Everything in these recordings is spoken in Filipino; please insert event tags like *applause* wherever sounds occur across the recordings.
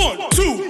One, two,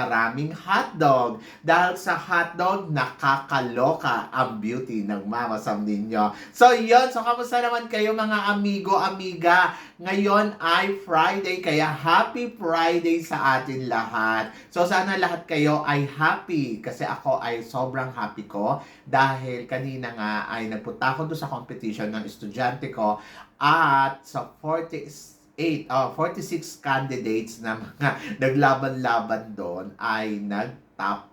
maraming hotdog. Dahil sa hotdog, nakakaloka ang beauty ng Mama Sam ninyo. So yun, so kamusta naman kayo mga amigo, amiga? Ngayon ay Friday, kaya happy Friday sa atin lahat. So sana lahat kayo ay happy kasi ako ay sobrang happy ko dahil kanina nga ay nagpunta ako doon sa competition ng estudyante ko at sa 48 oh, 46 candidates na mga *laughs* naglaban-laban doon ay nag-top 8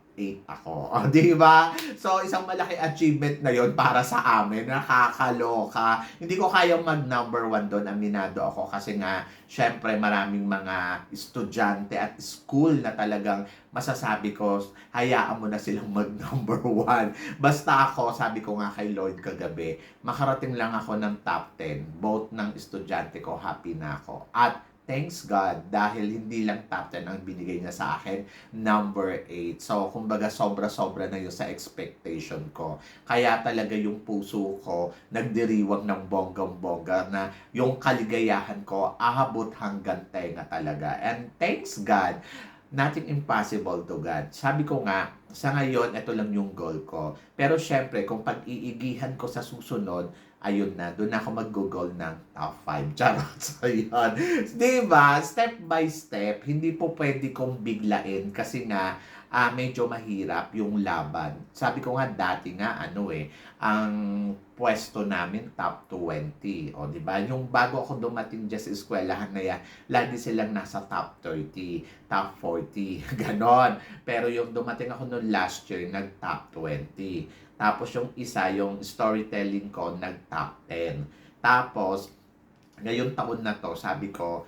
ako. O, *laughs* di ba? So, isang malaki achievement na yon para sa amin. Nakakaloka. Hindi ko kayang mag-number one doon. Aminado ako kasi nga, syempre, maraming mga estudyante at school na talagang masasabi ko, hayaan mo na silang mag-number *laughs* one. Basta ako, sabi ko nga kay Lloyd kagabi, makarating lang ako ng top 10. Both ng estudyante ko, happy na ako. At thanks God dahil hindi lang top 10 ang binigay niya sa akin, number 8. So, kumbaga sobra-sobra na yun sa expectation ko. Kaya talaga yung puso ko nagdiriwang ng bonggang-bongga na yung kaligayahan ko ahabot hanggang tenga talaga. And thanks God, nothing impossible to God. Sabi ko nga, sa ngayon, ito lang yung goal ko. Pero syempre, kung pag-iigihan ko sa susunod, ayun na, doon ako mag-google ng top 5. Charot. *laughs* So, yun. Diba? Step by step, hindi po pwede kong biglain kasi nga, ah, medyo mahirap yung laban. Sabi ko nga dati nga, ano eh, ang pwesto namin top 20. O, di ba? Yung bago ako dumating dyan sa eskwelahan na yan, lagi silang nasa top 30, top 40, *laughs* ganon. Pero yung dumating ako noon last year, nag-top 20. Tapos yung isa, yung storytelling ko, nag-top 10. Tapos, ngayong taon na to, sabi ko,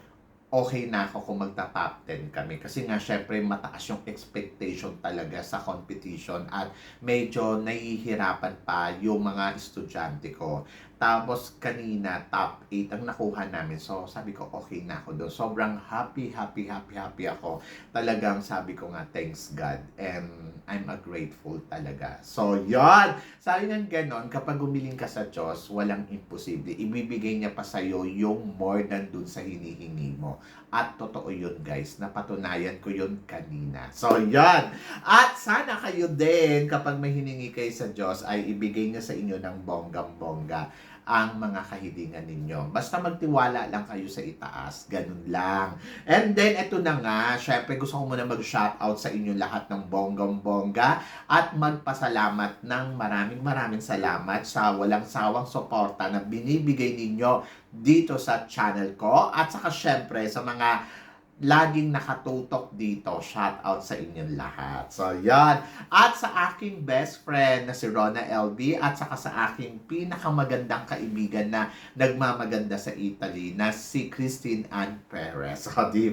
okay na ako kung magta-top 10 kami. Kasi nga, syempre, mataas yung expectation talaga sa competition at medyo nahihirapan pa yung mga estudyante ko. Tapos, kanina, top 8 ang nakuha namin. So, sabi ko, okay na ako doon. Sobrang happy, happy, happy, happy ako. Talagang sabi ko nga, thanks God. And I'm a grateful talaga. So, yon Sabi nga ganon, kapag gumiling ka sa Diyos, walang imposible. Ibibigay niya pa sa'yo yung more than dun sa hinihingi mo. At totoo yun, guys. Napatunayan ko yun kanina. So, yon At sana kayo din, kapag may hiningi kayo sa Diyos, ay ibigay niya sa inyo ng bonggang-bongga ang mga kahilingan ninyo. Basta magtiwala lang kayo sa itaas. Ganun lang. And then, eto na nga. Syempre, gusto ko muna mag-shoutout sa inyo lahat ng bonggang-bongga at magpasalamat ng maraming maraming salamat sa walang sawang suporta na binibigay ninyo dito sa channel ko. At saka syempre, sa mga laging nakatutok dito. Shout out sa inyong lahat. So, yan. At sa aking best friend na si Rona LB at saka sa aking pinakamagandang kaibigan na nagmamaganda sa Italy na si Christine Ann Perez. *laughs* So, di?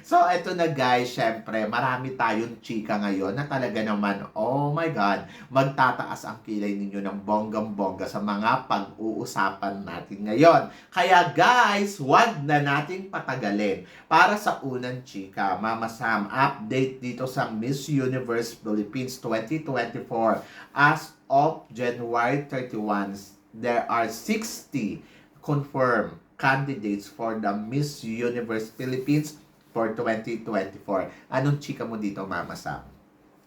So, eto na guys, syempre, marami tayong chika ngayon na talaga naman, oh my God, magtataas ang kilay ninyo ng bonggang-bongga sa mga pag-uusapan natin ngayon. Kaya guys, wag na nating patagalin. Para sa unang chika, Mama Sam, update dito sa Miss Universe Philippines 2024. As of January 31, there are 60 confirmed candidates for the Miss Universe Philippines for 2024. Anong chika mo dito, Mama Sam?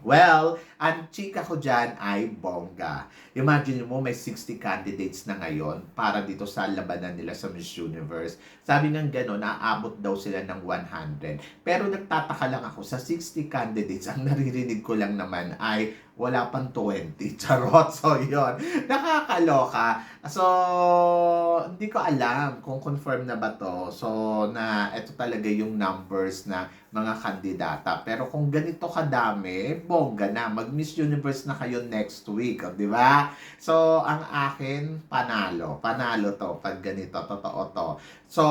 Well, ang chika ko dyan ay bongga. Imagine mo may 60 candidates na ngayon para dito sa labanan nila sa Miss Universe. Sabi ng gano'n, naabot daw sila ng 100. Pero nagtataka lang ako, sa 60 candidates, ang naririnig ko lang naman ay wala pang 20. *laughs* Charot. So, yun. Nakakaloka. So, hindi ko alam kung confirm na ba to. So, na ito talaga yung numbers na mga kandidata. Pero kung ganito kadami, bongga na. Mag-Miss Universe na kayo next week. oh, Di ba? So, ang akin, panalo. Panalo to pag ganito. Totoo to. So,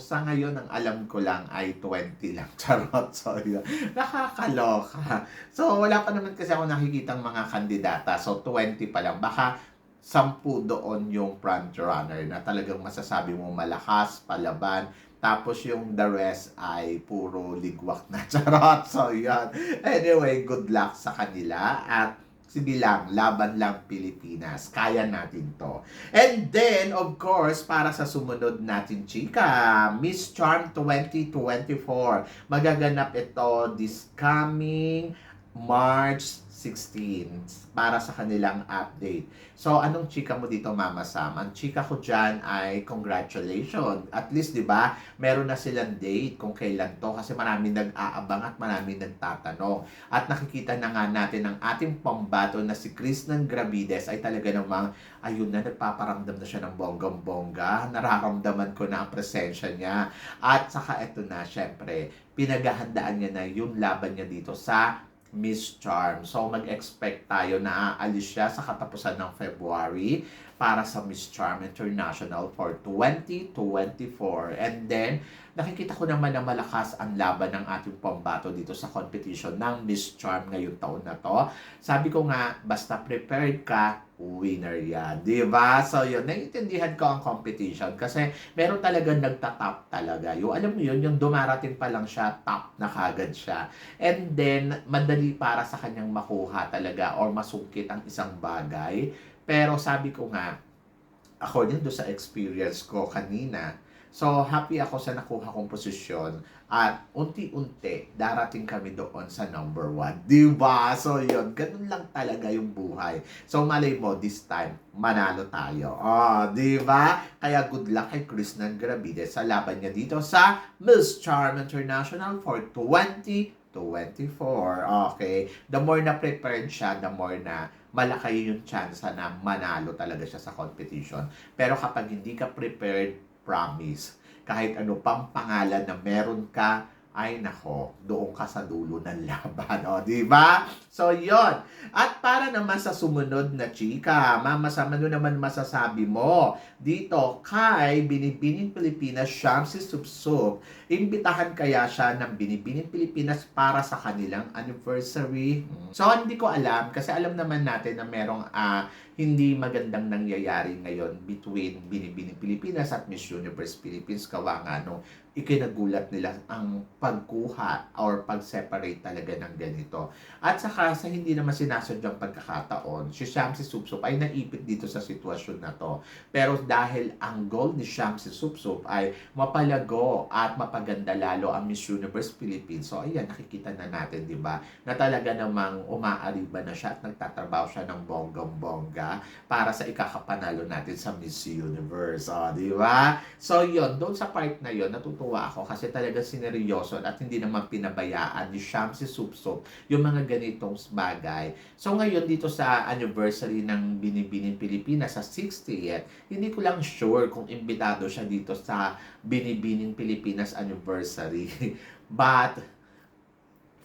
sa ngayon, ang alam ko lang ay 20 lang. *laughs* Charot. So, yun. Nakakaloka. So, wala pa naman kasi ako nakikitang mga kandidata. So, 20 pa lang. Baka 10 doon yung front runner na talagang masasabi mo malakas, palaban. Tapos yung the rest ay puro ligwak na *laughs* charot. So, yan. Anyway, good luck sa kanila. At sige lang, laban lang Pilipinas. Kaya natin to. And then, of course, para sa sumunod natin, chika, Miss Charm 2024. Magaganap ito this coming March 16 para sa kanilang update. So, anong chika mo dito, Mama Sam? Ang chika ko dyan ay congratulations. At least, di ba, meron na silang date kung kailan to kasi marami nag-aabang at marami nagtatanong. At nakikita na nga natin ang ating pambato na si Chris ng Gravides ay talaga namang, ayun na, nagpaparamdam na siya ng bonggang-bongga. Nararamdaman ko na ang presensya niya. At saka eto na, syempre, pinaghahandaan niya na yung laban niya dito sa Miss Charm. So, mag-expect tayo na aalis siya sa katapusan ng February para sa Miss Charm International for 2024. And then, nakikita ko naman na malakas ang laban ng ating pambato dito sa competition ng Miss Charm ngayong taon na to. Sabi ko nga, basta prepared ka, winner yan. Di ba? So, yun, naiintindihan ko ang competition kasi meron talaga nagtatap talaga. Yung, alam mo yun, yung dumarating pa lang siya, top na kagad siya. And then, madali para sa kanyang makuha talaga or masungkit ang isang bagay. Pero sabi ko nga, according to sa experience ko kanina, so happy ako sa nakuha kong posisyon at unti-unti darating kami doon sa number one. Di ba? So yun, ganun lang talaga yung buhay. So malay mo, this time, manalo tayo. Oh, di ba? Kaya good luck kay Chris Gravide sa laban niya dito sa Miss Charm International for 2024. Okay. The more na prepared siya, the more na malaki yung chance na manalo talaga siya sa competition. Pero kapag hindi ka prepared, promise, kahit ano pang pangalan na meron ka, ay nako, doon ka sa dulo ng *laughs* laban. O, di ba? So, yon At para naman sa sumunod na chika, Mama Sam, ano naman masasabi mo dito kay Binibining Pilipinas, Shamsi Supsup? Imbitahan kaya siya ng Binibining Pilipinas para sa kanilang anniversary? Hmm. So, hindi ko alam kasi alam naman natin na merong ah, hindi magandang nangyayari ngayon between Binibining Pilipinas at Miss Universe Philippines. Kawa nga nung ikinagulat nila ang pagkuha or pag-separate talaga ng ganito. At saka sa hindi naman sinasadyang pagkakataon, si Shamsi Supsup ay naipit dito sa sitwasyon na to. Pero dahil ang goal ni Shamsi Supsup ay mapalago at mapaganda lalo ang Miss Universe Philippines. So ayan, nakikita na natin, di ba? Na talaga namang umaariba na siya at nagtatrabaho siya ng bonggang-bongga para sa ikakapanalo natin sa Miss Universe. O, di ba? So yun, doon sa part na yun, natutuwa ako kasi talaga sineryoso at hindi naman pinabayaan ni Shamsi Supsup yung mga ganitong bagay. So ngayon dito sa anniversary ng Binibining Pilipinas sa 60th, hindi ko lang sure kung imbitado siya dito sa Binibining Pilipinas anniversary. *laughs* But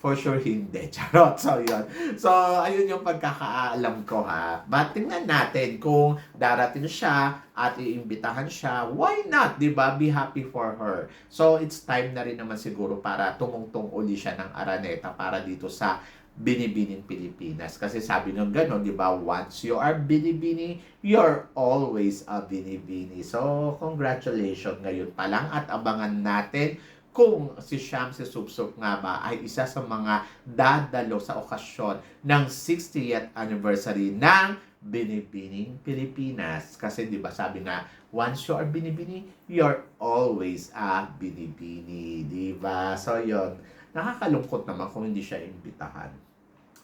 for sure hindi. *laughs* Charot. So, yun. So, ayun yung pagkakaalam ko ha. But tingnan natin kung darating siya at iimbitahan siya. Why not? ba Be happy for her. So, it's time na rin naman siguro para tumungtong uli siya ng Araneta para dito sa binibining Pilipinas. Kasi sabi nung gano'n, di ba, once you are binibini, you're always a binibini. So, congratulations ngayon pa lang at abangan natin kung si Shamsi Supsup nga ba ay isa sa mga dadalo sa okasyon ng 60th anniversary ng Binibining Pilipinas. Kasi di ba sabi nga, once you are binibini, you're always a binibini. Di ba? So yon nakakalungkot naman kung hindi siya imbitahan.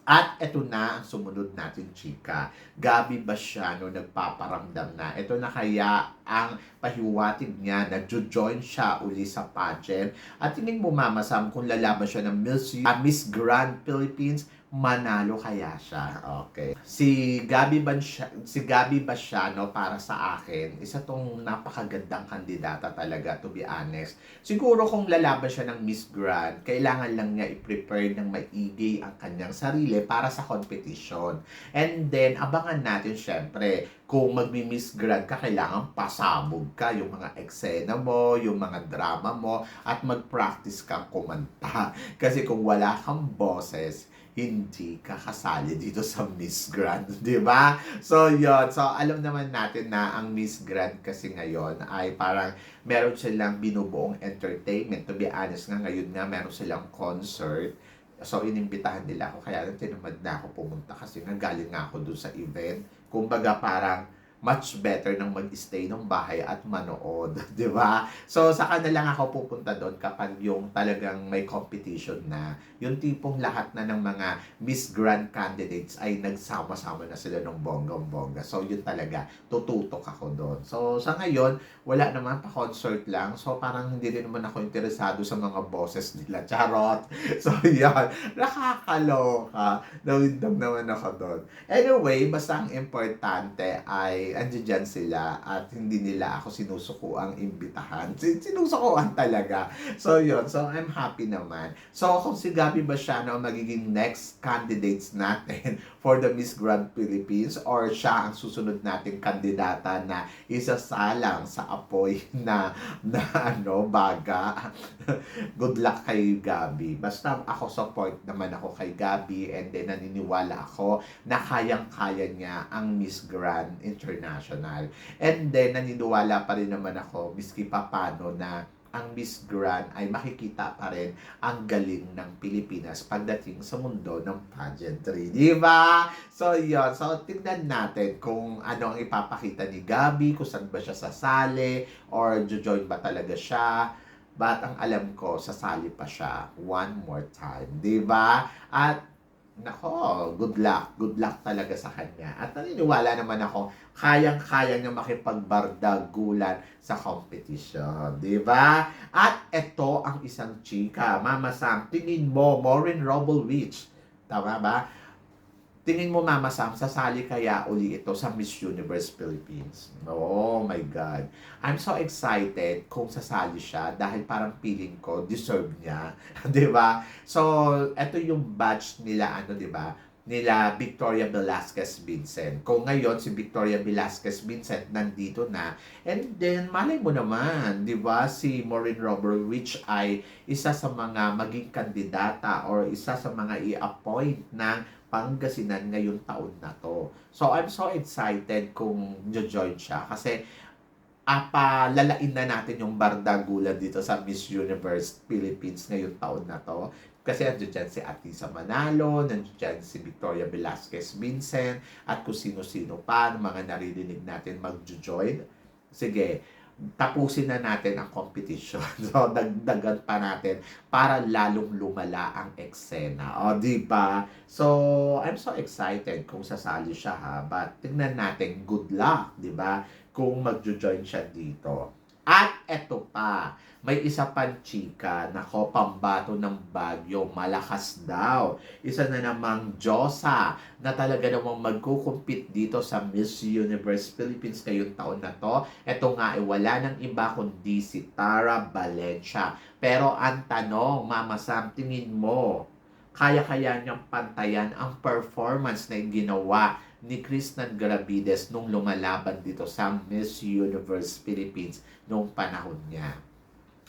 At eto na ang sumunod natin, chika. Gabi Basiano nagpaparamdam na. Ito na kaya ang pahiwatig niya na join siya uli sa pageant. At tingin mo, Mama Sam, kung lalaban siya ng Miss, uh, Miss Grand Philippines manalo kaya siya. Okay. Si Gabi Bansya, si Gabi Basiano para sa akin, isa tong napakagandang kandidata talaga to be honest. Siguro kung lalaban siya ng Miss Grand, kailangan lang niya i-prepare ng maigi ang kanyang sarili para sa competition. And then abangan natin syempre kung magmi-Miss Grand ka, kailangan pasabog ka yung mga eksena mo, yung mga drama mo, at mag-practice kang kumanta. *laughs* Kasi kung wala kang boses, hindi ka kasali dito sa Miss Grand, *laughs* di ba? So, yon So, alam naman natin na ang Miss Grand kasi ngayon ay parang meron silang binubuong entertainment. To be honest nga, ngayon nga meron silang concert. So, inimbitahan nila ako. Kaya tinamad na ako pumunta kasi nga galing nga ako dun sa event. Kumbaga parang much better nang mag-stay ng bahay at manood, *laughs* 'di ba? So saka na lang ako pupunta doon kapag yung talagang may competition na, yung tipong lahat na ng mga Miss Grand candidates ay nagsama-sama na sila ng bonggang-bongga. So yun talaga, tututok ako doon. So sa ngayon, wala naman pa concert lang. So parang hindi rin naman ako interesado sa mga bosses nila. *laughs* Charot. So yan, nakakaloka. Nawindam naman ako doon. Anyway, basta ang importante ay andiyan dyan sila at hindi nila ako sinusuko ang imbitahan. Sin- Sinusukuan talaga. So, yun. So, I'm happy naman. So, kung si Gabi Basiano ang magiging next candidates natin *laughs* for the Miss Grand Philippines or siya ang susunod nating kandidata na isasalang sa apoy *laughs* na, na ano, baga. *laughs* Good luck kay Gabi. Basta ako support naman ako kay Gabi and then naniniwala ako na kayang-kaya niya ang Miss Grand International. And then, naniniwala pa rin naman ako, miski pa paano, na ang Miss Grand ay makikita pa rin ang galing ng Pilipinas pagdating sa mundo ng pageantry. Di ba? So, yun. So, tingnan natin kung ano ang ipapakita ni Gabi, kung saan ba siya sasali, or jojoin ba talaga siya. But ang alam ko, sasali pa siya one more time. Di ba? At Nako, good luck. Good luck talaga sa kanya. At naniniwala naman ako, kayang-kaya niya makipagbardagulan sa competition. Ba? At ito ang isang chika. Mama Sam, tingin mo, Maureen Robelwich. Tama ba? Tingin mo, Mama Sam, sasali kaya uli ito sa Miss Universe Philippines? Oh my God. I'm so excited kung sasali siya dahil parang feeling ko, deserve niya. *laughs* di ba? So, ito yung batch nila, ano, di ba? nila Victoria Velasquez Vincent. Kung ngayon si Victoria Velasquez Vincent nandito na, and then malay mo naman, 'di ba, si Maureen Robert which ay isa sa mga maging kandidata or isa sa mga i-appoint ng Pangasinan ngayong taon na to. So I'm so excited kung jojoin siya kasi apalalain na natin yung bardagulan dito sa Miss Universe Philippines ngayong taon na to. Kasi nandiyan dyan si Atisa Manalo, nandiyan dyan si Victoria Velasquez Vincent, at kung sino-sino pa, mga naririnig natin mag-join. Sige, tapusin na natin ang competition. *laughs* So, dagdagan pa natin para lalong lumala ang eksena. O, di ba? So, I'm so excited kung sasali siya ha. But, tingnan natin, good luck, di ba? Kung magjo-join siya dito. At eto pa, may isa pang chika na ko pambato ng bagyo, malakas daw. Isa na namang Diyosa na talaga namang magkukumpit dito sa Miss Universe Philippines ngayong taon na to. Ito nga ay wala nang iba kundi si Tara Valencia. Pero ang tanong, Mama Sam, tingin mo, kaya-kaya niyang pantayan ang performance na ginawa ni Kristen Garabides nung lumalaban dito sa Miss Universe Philippines nung panahon niya.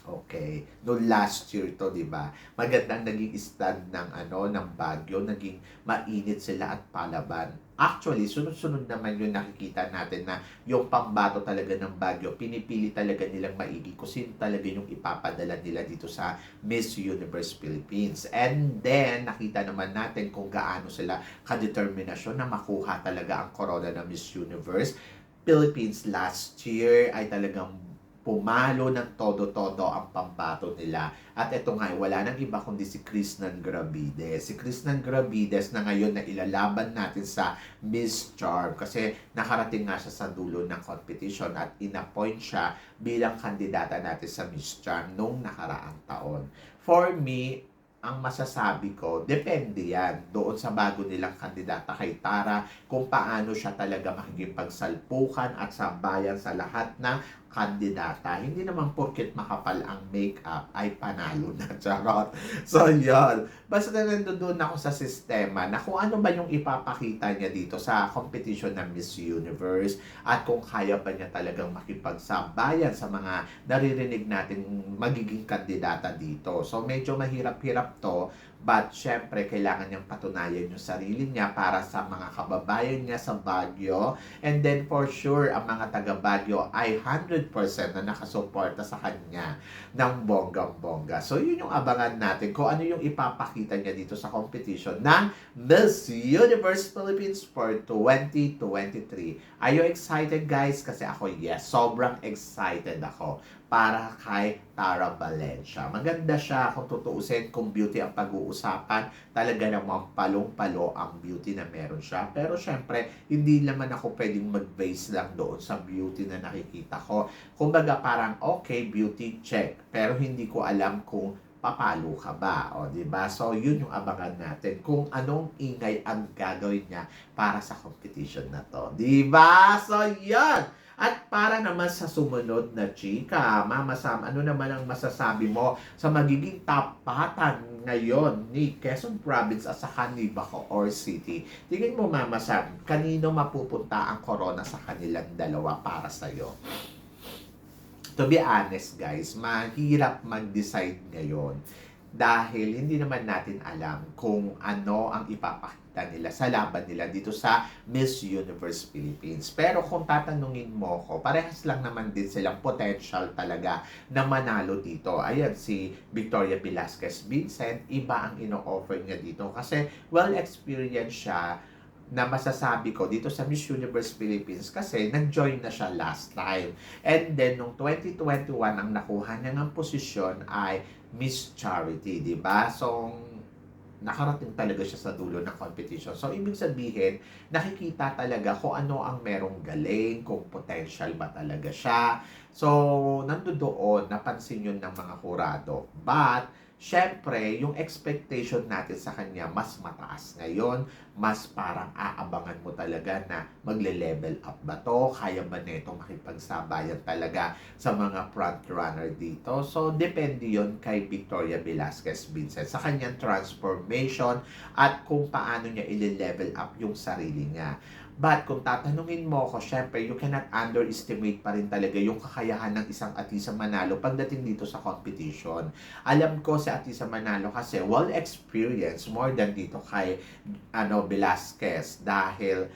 Okay. No last year to, 'di ba? Magandang naging stand ng ano ng Baguio, naging mainit sila at palaban. Actually, sunod-sunod naman yung nakikita natin na yung pambato talaga ng Baguio, pinipili talaga nilang maigi kung sino talaga yung ipapadala nila dito sa Miss Universe Philippines. And then, nakita naman natin kung gaano sila kadeterminasyon na makuha talaga ang corona ng Miss Universe Philippines last year ay talagang pumalo ng todo-todo ang pambato nila. At ito nga, wala nang iba kundi si Krishnan Gravides. Si Krishnan Gravides na ngayon na ilalaban natin sa Miss Charm kasi nakarating nga siya sa dulo ng competition at inappoint siya bilang kandidata natin sa Miss Charm nung nakaraang taon. For me, ang masasabi ko, depende yan doon sa bago nilang kandidata kay Tara kung paano siya talaga makikipagsalpukan at sabayan sa lahat ng kandidata. Hindi naman porket makapal ang makeup ay panalo na. *laughs* Charot. So, yun. Basta na nandoon ako sa sistema na kung ano ba yung ipapakita niya dito sa competition ng Miss Universe at kung kaya pa niya talagang makipagsabayan sa mga naririnig natin magiging kandidata dito. So, medyo mahirap-hirap to But syempre, kailangan niyang patunayan yung sarili niya para sa mga kababayan niya sa Baguio. And then for sure, ang mga taga Baguio ay 100% na nakasuporta sa kanya ng bonggang-bongga. So yun yung abangan natin kung ano yung ipapakita niya dito sa competition ng Miss Universe Philippines for 2023. Are you excited guys? Kasi ako yes, sobrang excited ako para kay Tara Valencia. Maganda siya kung tutuusin kung beauty ang pag-uusapan. Talaga namang palong-palo ang beauty na meron siya. Pero syempre, hindi naman ako pwedeng mag-base lang doon sa beauty na nakikita ko. Kumbaga parang okay, beauty check. Pero hindi ko alam kung papalo ka ba, o di ba? So yun yung abangan natin kung anong ingay ang gagawin niya para sa competition na to, di ba? So yun. At para naman sa sumunod na chika, Mama Sam, ano naman ang masasabi mo sa magiging tapatan ngayon ni Quezon Province at saka ni Bacoor City? Tingin mo, Mama Sam, kanino mapupunta ang corona sa kanilang dalawa para sa'yo? To be honest, guys, mahirap mag-decide ngayon dahil hindi naman natin alam kung ano ang ipapakita nila sa laban nila dito sa Miss Universe Philippines. Pero kung tatanungin mo ko, parehas lang naman din silang potential talaga na manalo dito. Ayan, si Victoria Velasquez Vincent, iba ang ino-offer niya dito kasi well-experienced siya na masasabi ko dito sa Miss Universe Philippines kasi nag-join na siya last time. And then, nung 2021, ang nakuha niya ng posisyon ay Miss Charity, di ba? So, nakarating talaga siya sa dulo ng competition. So, ibig sabihin, nakikita talaga kung ano ang merong galing, kung potential ba talaga siya. So, nando doon, napansin yun ng mga kurado. But, syempre, yung expectation natin sa kanya mas mataas ngayon, mas parang aabangan mo talaga na magle-level up ba to, kaya ba neto makipagsabayan talaga sa mga front runner dito. So, depende yon kay Victoria Velasquez Vincent sa kanyang transformation at kung paano niya ile-level up yung sarili niya. But kung tatanungin mo ko, syempre, you cannot underestimate pa rin talaga yung kakayahan ng isang Atisa Manalo pagdating dito sa competition. Alam ko si Atisa Manalo kasi well experienced more than dito kay ano Velasquez dahil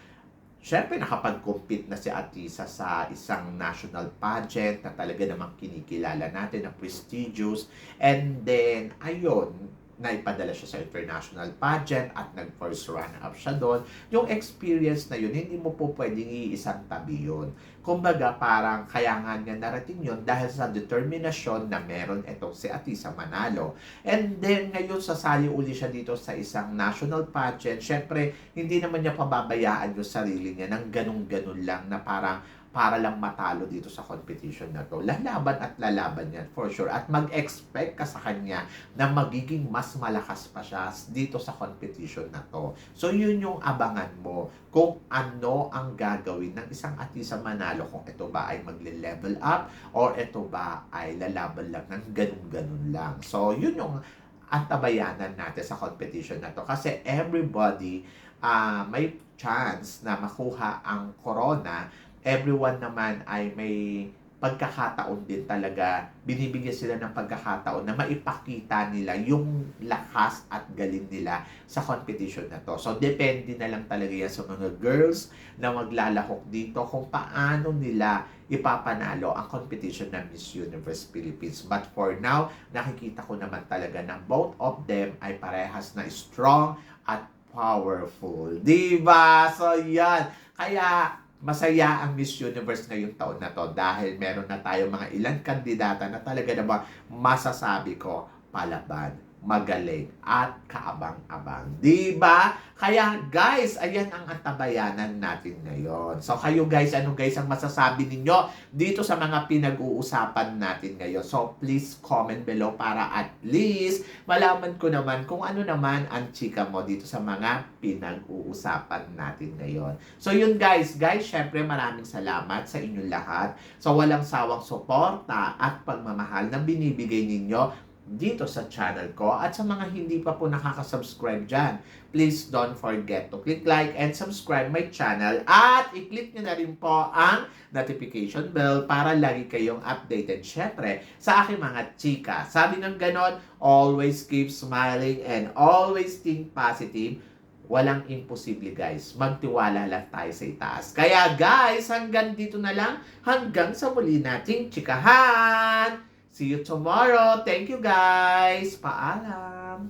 Siyempre, nakapag-compete na si Atisa sa isang national pageant na talaga namang kinikilala natin na prestigious. And then, ayun, naipadala siya sa international pageant at nag-first runner-up siya doon. Yung experience na yun, hindi mo po pwedeng iisang tabi yun. Kumbaga, parang kaya nga niya narating yun dahil sa determinasyon na meron itong si Atisa Manalo. And then, ngayon sasali uli siya dito sa isang national pageant. Siyempre, hindi naman niya pababayaan yung sarili niya ng ganun-ganun lang na parang para lang matalo dito sa competition na to. Lalaban at lalaban yan for sure. At mag-expect ka sa kanya na magiging mas malakas pa siya dito sa competition na to. So yun yung abangan mo kung ano ang gagawin ng isang atisa manalo kung ito ba ay magle-level up or ito ba ay lalaban lang ng ganun-ganun lang. So yun yung antabayanan natin sa competition na to. Kasi everybody uh, may chance na makuha ang corona everyone naman ay may pagkakataon din talaga, binibigyan sila ng pagkakataon na maipakita nila yung lakas at galing nila sa competition na to. So, depende na lang talaga yan sa mga girls na maglalahok dito kung paano nila ipapanalo ang competition ng Miss Universe Philippines. But for now, nakikita ko naman talaga na both of them ay parehas na strong at powerful. Diba? So, yan. Kaya, masaya ang Miss Universe ngayong taon na to dahil meron na tayo mga ilang kandidata na talaga naman masasabi ko palaban magaling at kaabang-abang. Di ba? Kaya guys, ayan ang antabayanan natin ngayon. So kayo guys, ano guys ang masasabi ninyo dito sa mga pinag-uusapan natin ngayon? So please comment below para at least malaman ko naman kung ano naman ang chika mo dito sa mga pinag-uusapan natin ngayon. So yun guys, guys, syempre maraming salamat sa inyong lahat sa walang sawang suporta at pagmamahal na binibigay ninyo dito sa channel ko at sa mga hindi pa po nakaka-subscribe dyan. Please don't forget to click like and subscribe my channel at i-click nyo na rin po ang notification bell para lagi kayong updated syempre sa aking mga chika. Sabi ng ganon, always keep smiling and always think positive. Walang imposible guys. Magtiwala lang tayo sa itaas. Kaya guys, hanggang dito na lang. Hanggang sa muli nating chikahan. See you tomorrow. Thank you guys. Paalam.